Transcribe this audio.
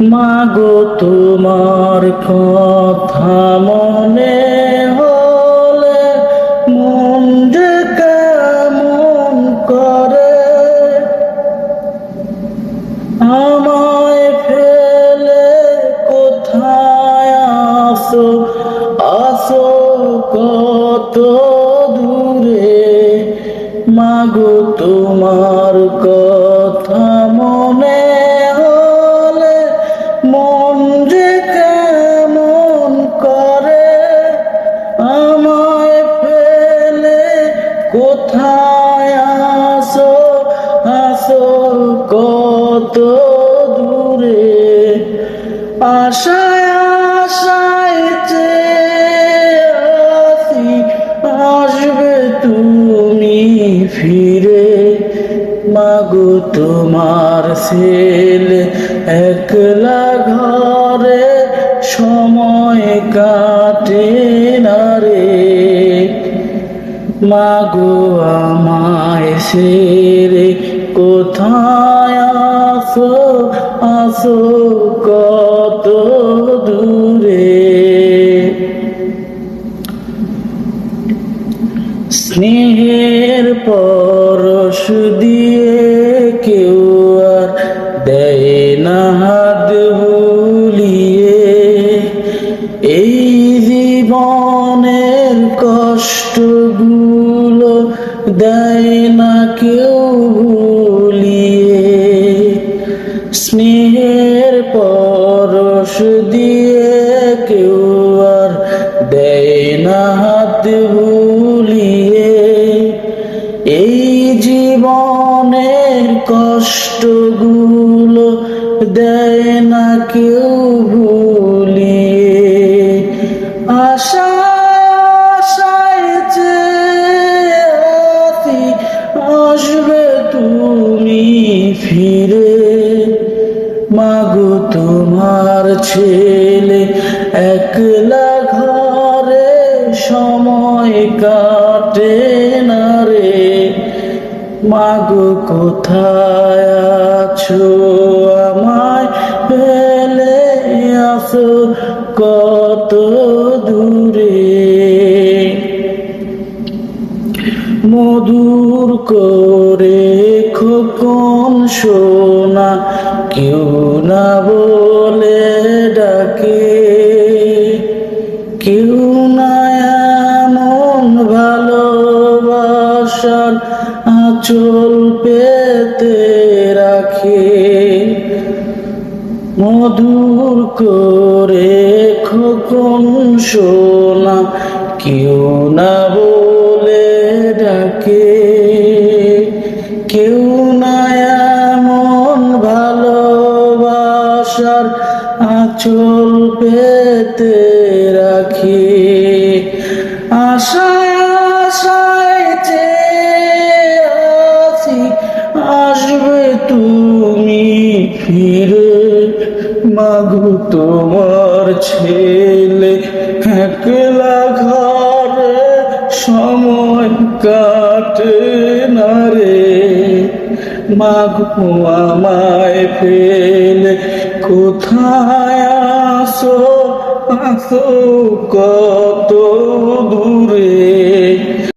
মাগো তোমার কথা মনে হলে মন যে কেমন করে? আমায় ফেলে কোথায় আসো? আসো কত দূরে? মাগো তোমার কত দূরে আশায় আশায় আসবে তুমি ফিরে, মাগো তোমার ছেলে একলা ঘরে সময় কাটে না রে। মাগো আমায় সেরে কোথায় আসো আসো কত দূরে? স্নেহের পরশ দিয়ে কেউ আর দেয় না হাত ভুলিয়ে এই জীবনের কষ্টগুলো দেয় না কেউ স্নেহের পরশ দিয়ে কেউ আর দেয় না হাত ভুলিয়ে এই জীবনের কষ্টগুলো দেয় না কেউ ভুলিয়ে। আছি আসবে তুমি ফিরে। মাগো তোমার ছেলে, একলা ঘরে সময় কাটে না রে। মাগো কোথায় আছো? আমায় ফেলে আসো কত দূরে? করে খোকন সোনা, কেউ না বলে ডাকে। কেউ না এমন ভালোবাসার আঁচল পেতে রাখে। মধুর করে খোকন সোনা, কেউ না বলে আঁচল পেতে রাখে। আশায় আশায় আছি, আসবে তুমি ফিরে। মাগো তোমার ছেলে, একলা ঘরে সময় কাটে না রে। মাগো আমায় ফেলে কোথায় আসো আসো কত দূরে?